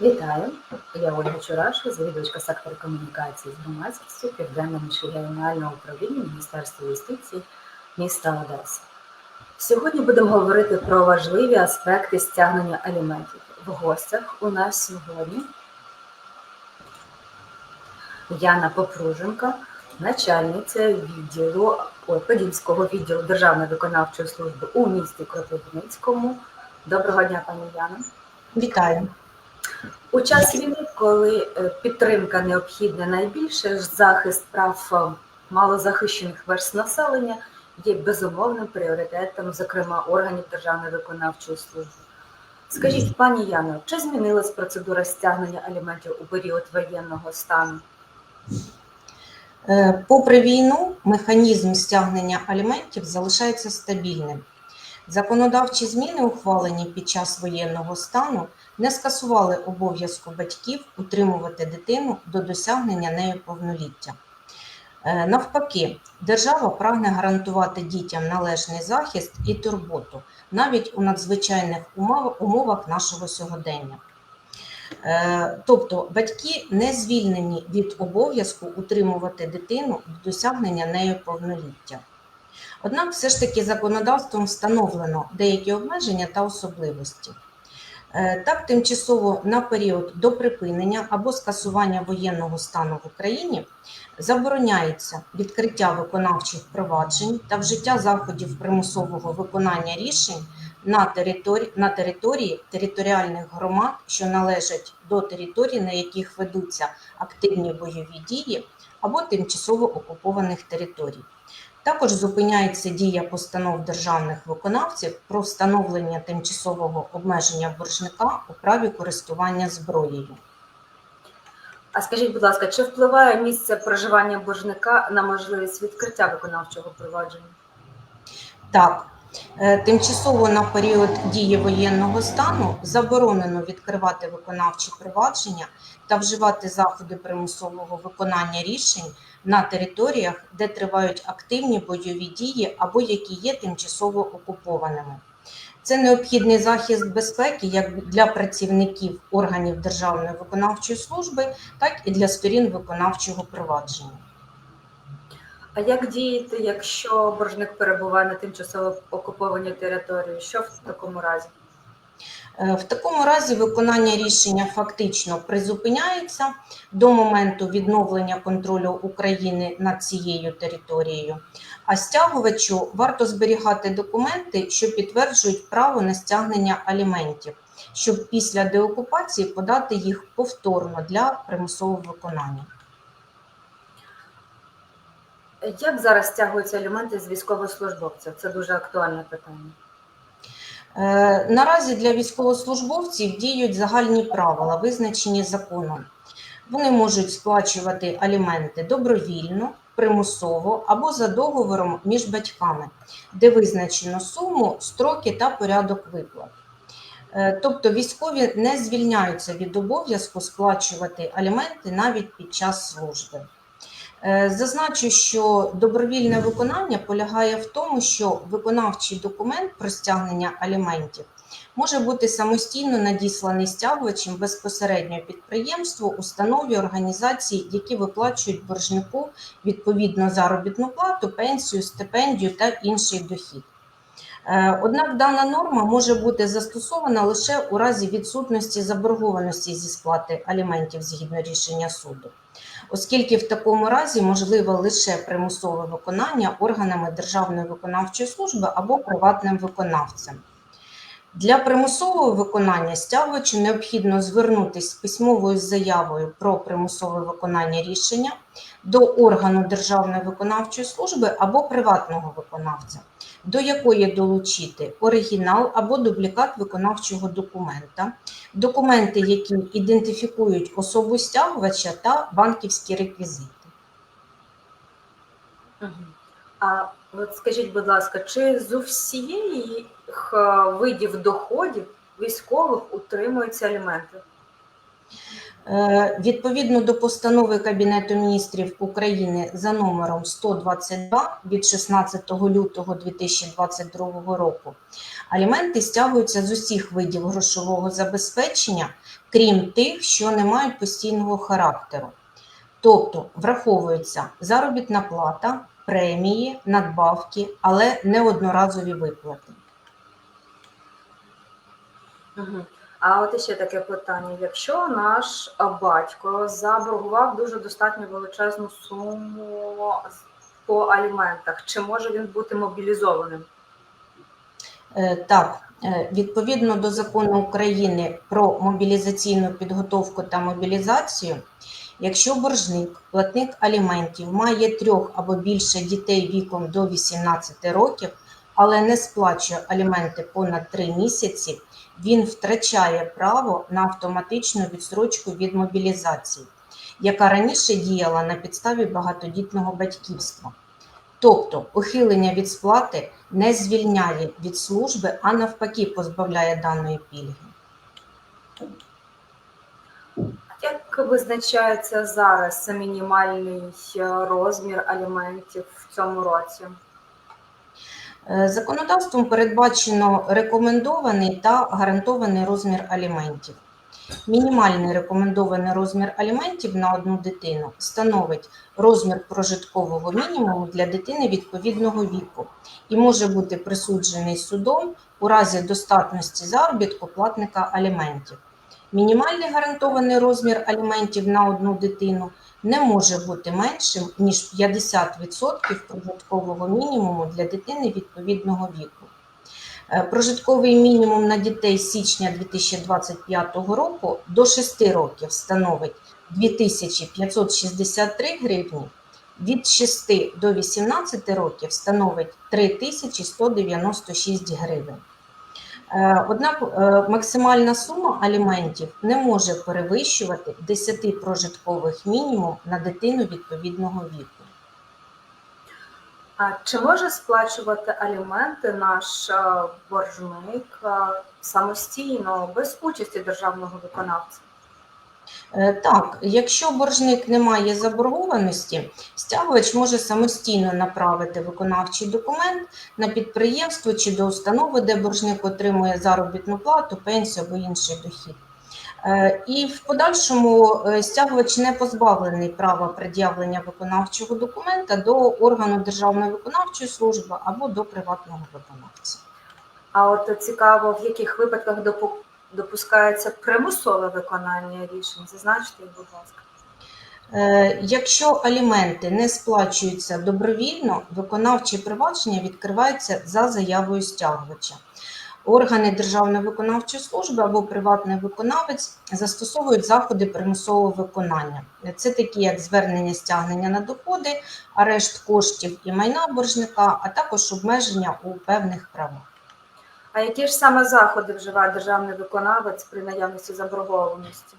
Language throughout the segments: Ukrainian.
Вітаю, я Ольга Чураша, завідувачка сектору комунікації з громадськістю Південного міжрегіонального управління Міністерства юстиції міста Одеси. Сьогодні будемо говорити про важливі аспекти стягнення аліментів. В гостях у нас сьогодні Яна Попруженка, начальниця відділу Подільського відділу Державної виконавчої служби у місті Кропивницькому. Доброго дня, пані Яна. Вітаю. У час війни, коли е, підтримка необхідна найбільше, захист прав е, малозахищених верст населення є безумовним пріоритетом, зокрема органів Державної виконавчої служби. Скажіть, пані Яно, чи змінилась процедура стягнення аліментів у період воєнного стану? Е, Попри війну, механізм стягнення аліментів залишається стабільним. Законодавчі зміни, ухвалені під час воєнного стану, не скасували обов'язку батьків утримувати дитину до досягнення нею повноліття. Е, Навпаки, держава прагне гарантувати дітям належний захист і турботу навіть у надзвичайних умовах нашого сьогодення. Е, Тобто батьки не звільнені від обов'язку утримувати дитину до досягнення нею повноліття. Однак, все ж таки, законодавством встановлено деякі обмеження та особливості. Е, Так, тимчасово на період до припинення або скасування воєнного стану в Україні забороняється відкриття виконавчих проваджень та вжиття заходів примусового виконання рішень на території, на території територіальних громад, що належать до територій, на яких ведуться активні бойові дії або тимчасово окупованих територій. Також зупиняється дія постанов державних виконавців про встановлення тимчасового обмеження боржника у праві користування зброєю. А скажіть, будь ласка, чи впливає місце проживання боржника на можливість відкриття виконавчого провадження? Так, тимчасово на період дії воєнного стану заборонено відкривати виконавчі провадження та вживати заходи примусового виконання рішень на територіях, де тривають активні бойові дії або які є тимчасово окупованими. Це необхідний захист безпеки як для працівників органів Державної виконавчої служби, так і для сторін виконавчого провадження. А як діяти, якщо боржник перебуває на тимчасово окупованій території? Що в такому разі? Е, В такому разі виконання рішення фактично призупиняється до моменту відновлення контролю України над цією територією. А стягувачу варто зберігати документи, що підтверджують право на стягнення аліментів, щоб після деокупації подати їх повторно для примусового виконання. Як зараз стягуються аліменти з військовослужбовців? Це дуже актуальне питання. Е, Наразі для військовослужбовців діють загальні правила, визначені законом. Вони можуть сплачувати аліменти добровільно, примусово або за договором між батьками, де визначено суму, строки та порядок виплат. Е, Тобто військові не звільняються від обов'язку сплачувати аліменти навіть під час служби. Е, Зазначу, що добровільне виконання полягає в тому, що виконавчий документ про стягнення аліментів може бути самостійно надісланий стягувачем безпосередньо підприємству, установі, організації, які виплачують боржнику відповідно заробітну плату, пенсію, стипендію та інший дохід. Е, Однак дана норма може бути застосована лише у разі відсутності заборгованості зі сплати аліментів згідно рішення суду оскільки в такому разі можливе лише примусове виконання органами Державної виконавчої служби або приватним виконавцем. Для примусового виконання стягувачу необхідно звернутися з письмовою заявою про примусове виконання рішення до органу Державної виконавчої служби або приватного виконавця, до якої долучити оригінал або дублікат виконавчого документа, документи, які ідентифікують особу стягувача та банківські реквізити. А от скажіть, будь ласка, чи з усієї е, видів доходів військових утримуються аліменти? Е, Відповідно до постанови Кабінету міністрів України за номером 122 від 16 лютого 2022 року, аліменти стягуються з усіх видів грошового забезпечення, крім тих, що не мають постійного характеру. Тобто враховується заробітна плата, премії, надбавки, але не одноразові виплати. Угу. А от іще таке питання: якщо наш батько заборгував дуже достатньо величезну суму по аліментах, чи може він бути мобілізованим? Е, Так, е, відповідно до закону України про мобілізаційну підготовку та мобілізацію, якщо боржник, платник аліментів має трьох або більше дітей віком до 18 років, але не сплачує аліменти понад 3 місяці, він втрачає право на автоматичну відстрочку від мобілізації, яка раніше діяла на підставі багатодітного батьківства. Тобто ухилення від сплати не звільняє від служби, а навпаки позбавляє даної пільги. Як визначається зараз мінімальний е, розмір аліментів в цьому році? Е, Законодавством передбачено рекомендований та гарантований розмір аліментів. Мінімальний рекомендований розмір аліментів на одну дитину становить розмір прожиткового мінімуму для дитини відповідного віку і може бути присуджений судом у разі достатності заробітку платника аліментів. Мінімальний гарантований розмір аліментів на одну дитину не може бути меншим ніж 50% прожиткового мінімуму для дитини відповідного віку. Е, Прожитковий мінімум на дітей з січня 2025 року до 6 років становить 2563 гривні, від 6 до 18 років становить 3196 гривень. Е, Однак е, максимальна сума аліментів не може перевищувати 10 прожиткових мінімум на дитину відповідного віку. А чи може сплачувати аліменти наш е, боржник самостійно, без участі державного виконавця? Е, Так, якщо боржник не має заборгованості, стягувач може самостійно направити виконавчий документ на підприємство чи до установи, де боржник отримує заробітну плату, пенсію або інший дохід. Е, І в подальшому е, стягувач не позбавлений права пред'явлення виконавчого документа до органу Державної виконавчої служби або до приватного виконавця. А от цікаво, в яких випадках допу- допускається примусове виконання рішень? Зазначте, будь ласка. Е, Якщо аліменти не сплачуються добровільно, виконавче провадження відкривається за заявою стягувача. Органи Державної виконавчої служби або приватний виконавець застосовують заходи примусового виконання. Це такі, як звернення стягнення на доходи, арешт коштів і майна боржника, а також обмеження у певних правах. А які ж саме заходи вживає державний виконавець при наявності заборгованості?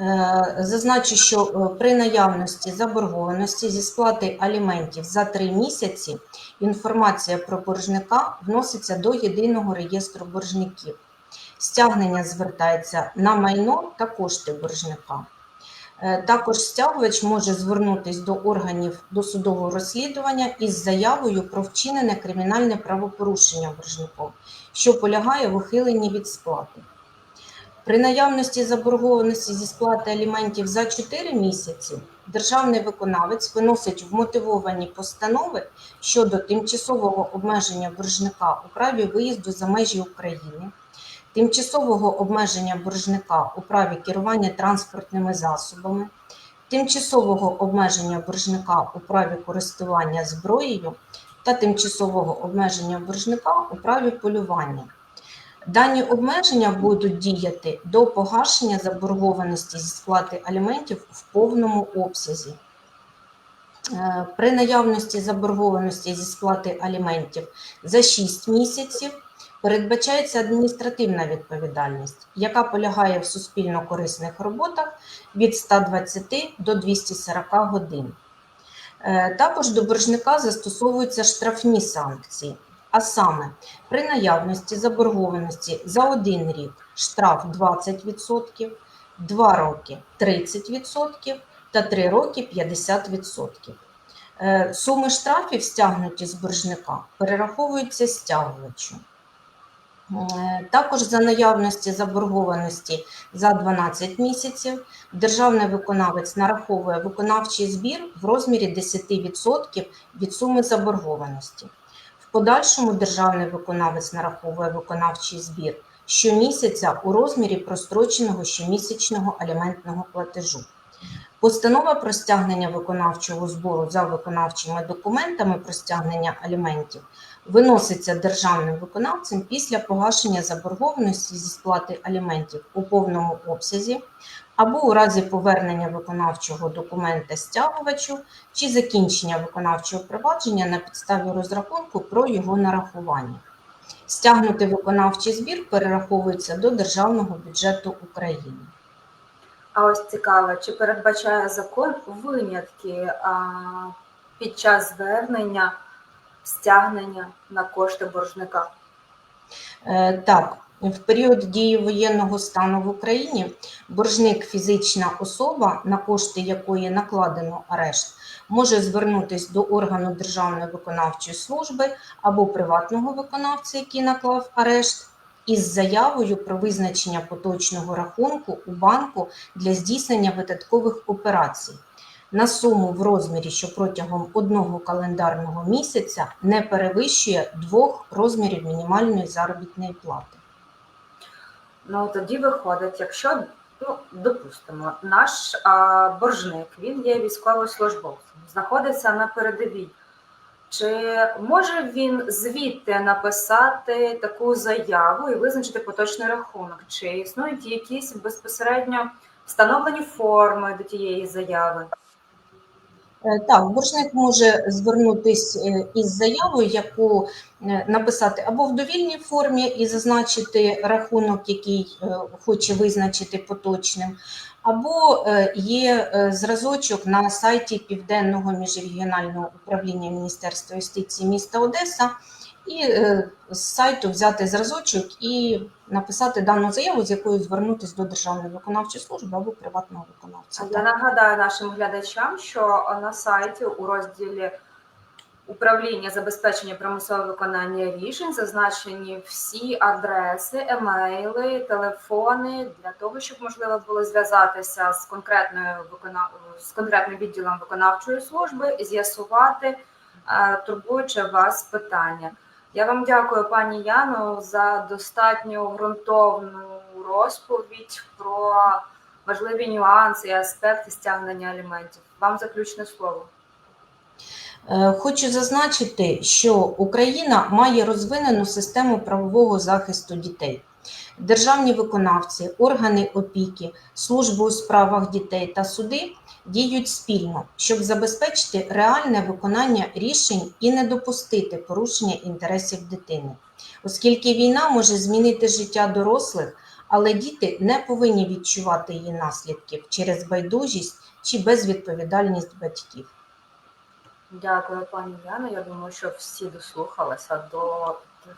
Е, Зазначу, що е, при наявності заборгованості зі сплати аліментів за три місяці інформація про боржника вноситься до єдиного реєстру боржників. Стягнення звертається на майно та кошти боржника. Е, Також стягувач може звернутися до органів досудового розслідування із заявою про вчинене кримінальне правопорушення боржником, що полягає в ухиленні від сплати. При наявності заборгованості зі сплати аліментів за 4 місяці державний виконавець виносить вмотивовані постанови щодо тимчасового обмеження боржника у праві виїзду за межі України, тимчасового обмеження боржника у праві керування транспортними засобами, тимчасового обмеження боржника у праві користування зброєю та тимчасового обмеження боржника у праві полювання. Дані обмеження будуть діяти до погашення заборгованості зі сплати аліментів в повному обсязі. Е, При наявності заборгованості зі сплати аліментів за 6 місяців передбачається адміністративна відповідальність, яка полягає в суспільно корисних роботах від 120 до 240 годин. Е, Також до боржника застосовуються штрафні санкції, а саме при наявності заборгованості за один рік штраф 20%, 2 роки 30% та 3 роки 50%. Е, Суми штрафів, стягнуті з боржника, перераховуються стягувачу. Е, Також за наявності заборгованості за 12 місяців державний виконавець нараховує виконавчий збір в розмірі 10% від суми заборгованості. В подальшому державний виконавець нараховує виконавчий збір щомісяця у розмірі простроченого щомісячного аліментного платежу. Постанова про стягнення виконавчого збору за виконавчими документами про стягнення аліментів виноситься державним виконавцем після погашення заборгованості зі сплати аліментів у повному обсязі або у разі повернення виконавчого документа стягувачу чи закінчення виконавчого провадження на підставі розрахунку про його нарахування. Стягнутий виконавчий збір перераховується до державного бюджету України. А ось цікаво, чи передбачає закон винятки а, під час звернення стягнення на кошти боржника? Е, Так, в період дії воєнного стану в Україні боржник фізична особа, на кошти якої накладено арешт, може звернутися до органу Державної виконавчої служби або приватного виконавця, який наклав арешт, із заявою про визначення поточного рахунку у банку для здійснення видаткових операцій на суму в розмірі, що протягом одного календарного місяця не перевищує двох розмірів мінімальної заробітної плати. Ну тоді виходить, якщо ну допустимо, наш а, боржник він є військовослужбовцем, знаходиться на передовій. Чи може він звідти написати таку заяву і визначити поточний рахунок? Чи існують якісь безпосередньо встановлені форми до тієї заяви? Е, Так, боржник може звернутися із заявою, яку е, написати або в довільній формі і зазначити рахунок, який е, хоче визначити поточним, або е, є е, зразочок на сайті Південного міжрегіонального управління Міністерства юстиції міста Одеса, і е, з сайту взяти зразочок і написати дану заяву, з якою звернутися до Державної виконавчої служби або приватного виконавця. Я нагадаю нашим глядачам, що на сайті у розділі управління забезпечення примусового виконання рішень зазначені всі адреси, емейли, телефони для того, щоб можливо було зв'язатися з конкретною викона... з конкретним відділом виконавчої служби, і з'ясувати е, турбуюче вас питання. Я вам дякую, пані Яно, за достатньо ґрунтовну розповідь про важливі нюанси і аспекти стягнення аліментів. Вам заключне слово. Е, Хочу зазначити, що Україна має розвинену систему правового захисту дітей. Державні виконавці, органи опіки, служби у справах дітей та суди діють спільно, щоб забезпечити реальне виконання рішень і не допустити порушення інтересів дитини, оскільки війна може змінити життя дорослих, але діти не повинні відчувати її наслідків через байдужість чи безвідповідальність батьків. Дякую, пані Яно. Я думаю, що всі дослухалися до тих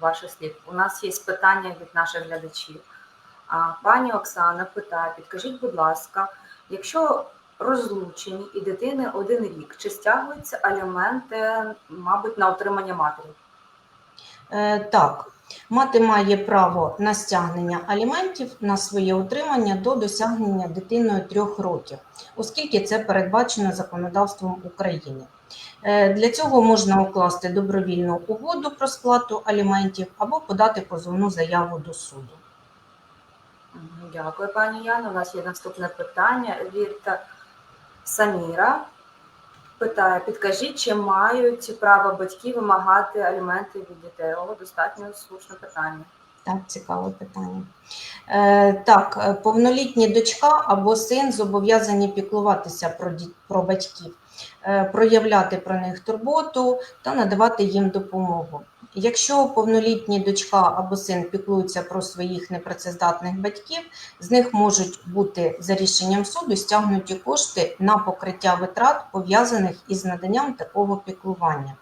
ваших слів. У нас є питання від наших глядачів. А пані Оксана питає: підкажіть, будь ласка, якщо розлучені і дитини один рік, чи стягуються аліменти, мабуть, на отримання матері? Е, Так, мати має право на стягнення аліментів на своє утримання до досягнення дитиною трьох років, оскільки це передбачено законодавством України. Е, Для цього можна укласти добровільну угоду про сплату аліментів або подати позовну заяву до суду. Дякую, пані Яно. У нас є наступне питання від Саміра. Питає: підкажіть, чи мають право батьки вимагати аліменти від дітей? О, достатньо слушне питання. Так, цікаве питання. Е, так, е, повнолітні дочка або син зобов'язані піклуватися про, ді- про батьків, е, проявляти про них турботу та надавати їм допомогу. Якщо повнолітні дочка або син піклуються про своїх непрацездатних батьків, з них можуть бути за рішенням суду стягнуті кошти на покриття витрат, пов'язаних із наданням такого піклування.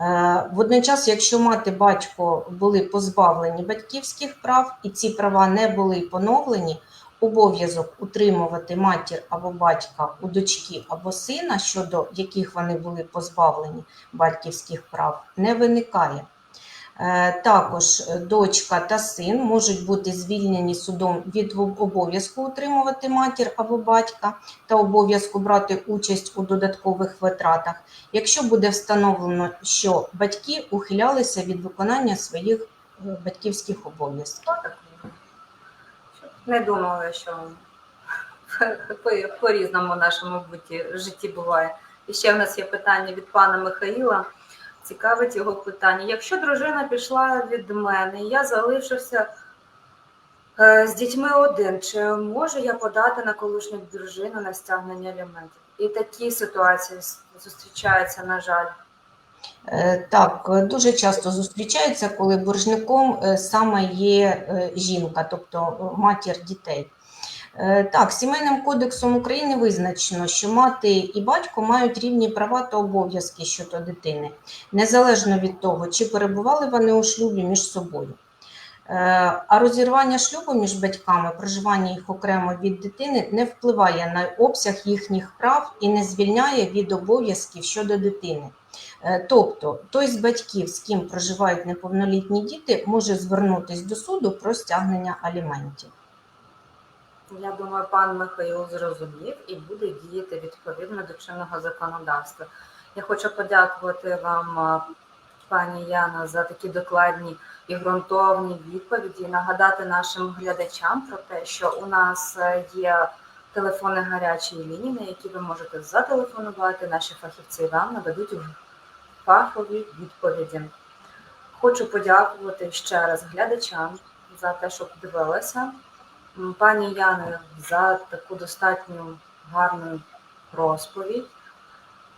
Е, Водночас, якщо мати батько були позбавлені батьківських прав і ці права не були поновлені, обов'язок утримувати матір або батька у дочки або сина, щодо яких вони були позбавлені батьківських прав, не виникає. Е, Також дочка та син можуть бути звільнені судом від обов'язку утримувати матір або батька та обов'язку брати участь у додаткових витратах, якщо буде встановлено, що батьки ухилялися від виконання своїх е, батьківських обов'язків. Не думали, що по- по-різному в нашому буті- житті буває. І ще в нас є питання від пана Михаїла. Цікавить його питання. Якщо дружина пішла від мене, і я залишився е, з дітьми один, чи можу я подати на колишню дружину на стягнення аліментів? І такі ситуації зустрічаються, на жаль. Е, Так, дуже часто зустрічається, коли боржником е, саме є е, жінка, тобто матір дітей. Так, Сімейним кодексом України визначено, що мати і батько мають рівні права та обов'язки щодо дитини, незалежно від того, чи перебували вони у шлюбі між собою. А розірвання шлюбу між батьками, проживання їх окремо від дитини не впливає на обсяг їхніх прав і не звільняє від обов'язків щодо дитини. Е, Тобто той з батьків, з ким проживають неповнолітні діти, може звернутися до суду про стягнення аліментів. Я думаю, пан Михайло зрозумів і буде діяти відповідно до чинного законодавства. Я хочу подякувати вам, пані Яна, за такі докладні і ґрунтовні відповіді. Нагадати нашим глядачам про те, що у нас е, є телефони гарячої лінії, на які ви можете зателефонувати. Наші фахівці вам нададуть фахові відповіді. Хочу подякувати ще раз глядачам за те, що подивилися. Пані Яни, за таку достатньо гарну розповідь.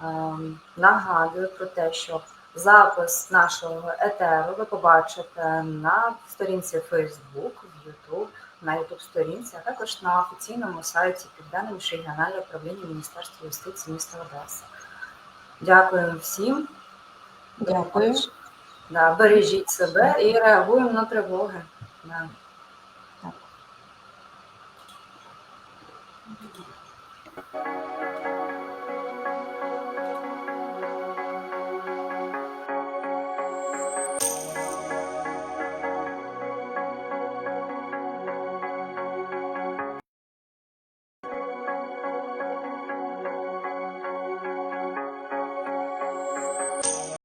Ем, Нагадую про те, що запис нашого етеру ви побачите на сторінці Facebook, в YouTube, на YouTube сторінці, а також на офіційному сайті Південне міжрегіональне управління Міністерства юстиції міста Одеси. Дякую всім. Дякую. Да, бережіть себе і реагуємо на тривоги. Да.